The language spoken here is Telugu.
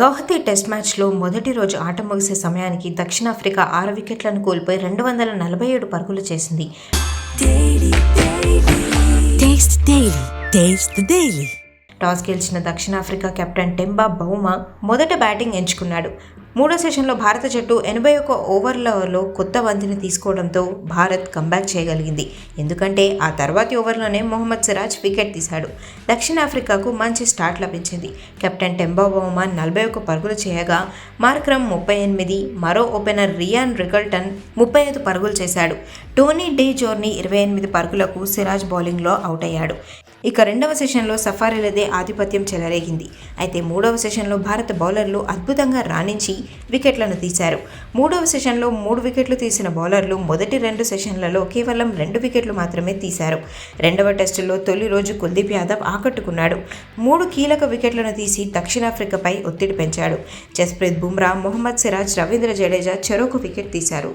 గౌహతి టెస్ట్ మ్యాచ్లో మొదటి రోజు ఆట ముగిసే సమయానికి దక్షిణాఫ్రికా ఆరు వికెట్లను కోల్పోయి రెండు వందల నలభై ఏడు పరుగులు చేసింది. టాస్ గెలిచిన దక్షిణాఫ్రికా కెప్టెన్ టెంబా బౌమా మొదట బ్యాటింగ్ ఎంచుకున్నాడు. మూడో సెషన్లో భారత జట్టు ఎనభై ఒక్క ఓవర్లలో కొత్త బంతిని తీసుకోవడంతో భారత్ కంబ్యాక్ చేయగలిగింది. ఎందుకంటే ఆ తర్వాతి ఓవర్లోనే మొహమ్మద్ సిరాజ్ వికెట్ తీశాడు. దక్షిణాఫ్రికాకు మంచి స్టార్ట్ లభించింది. కెప్టెన్ టెంబా బౌమా నలభై ఒక్క పరుగులు చేయగా మార్క్రమ్ ముప్పై ఎనిమిది మరో ఓపెనర్ రియాన్ రికల్టన్ ముప్పై ఐదు పరుగులు చేశాడు. టోనీ డే జోర్నీ ఇరవై ఎనిమిది పరుగులకు సిరాజ్ బౌలింగ్లో అవుట్ అయ్యాడు. ఇక రెండవ సెషన్లో సఫారీలదే ఆధిపత్యం చెలరేగింది. అయితే మూడవ సెషన్లో భారత బౌలర్లు అద్భుతంగా రాణించి వికెట్లను తీశారు. మూడవ సెషన్లో మూడు వికెట్లు తీసిన బౌలర్లు మొదటి రెండు సెషన్లలో కేవలం రెండు వికెట్లు మాత్రమే తీశారు. రెండవ టెస్టులో తొలి రోజు కుల్దీప్ యాదవ్ ఆకట్టుకున్నాడు. మూడు కీలక వికెట్లను తీసి దక్షిణాఫ్రికాపై ఒత్తిడి పెంచాడు. జస్ప్రీత్ బుమ్రా మొహమ్మద్ సిరాజ్ రవీంద్ర జడేజా చెరోకు వికెట్ తీశారు.